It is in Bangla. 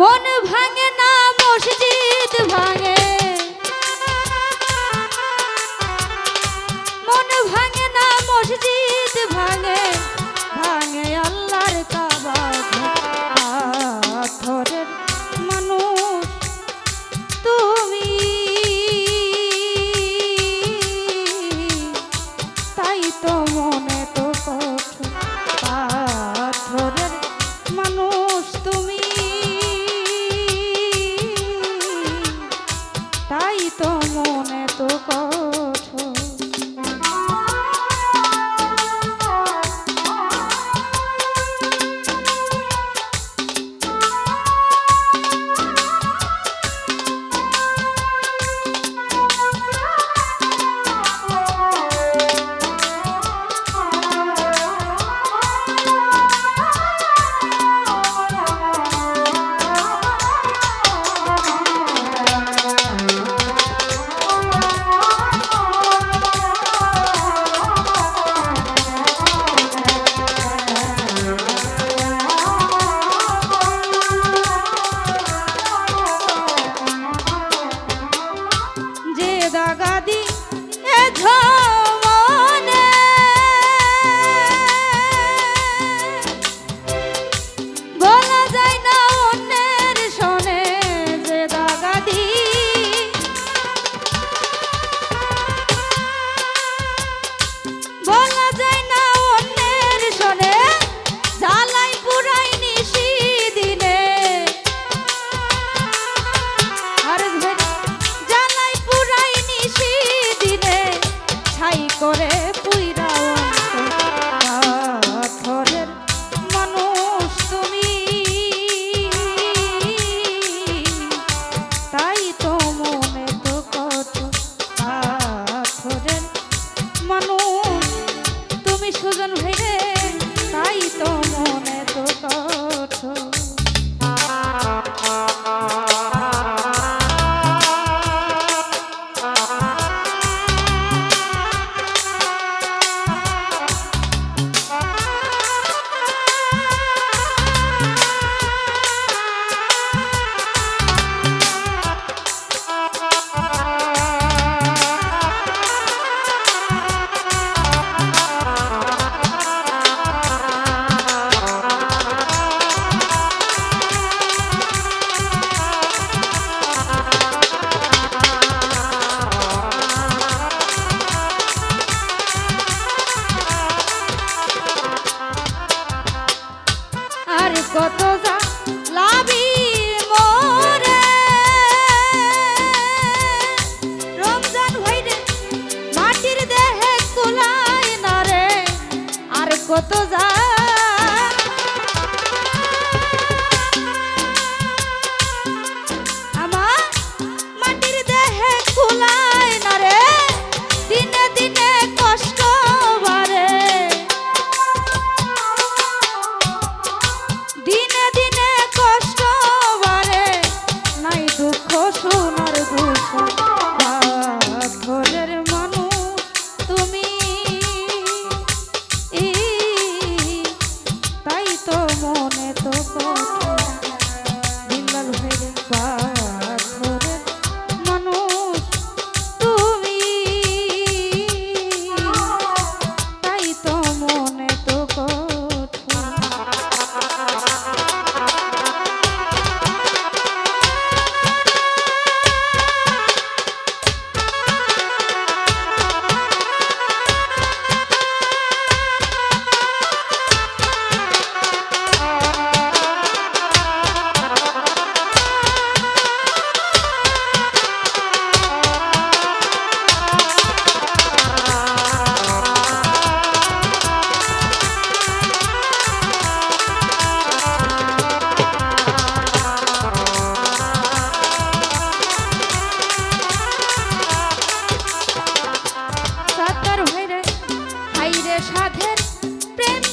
মন ভাঙে না, মসজিদ ভাঙে। মন ভাঙে না, মসজিদ ভাঙে। ভাঙে আল্লাহর কাবা পাথরের মানুষ। তুমি তাই তো মনে তো কঠোর পাথরের মানুষ তুমি। Coto. যাব না prêmio.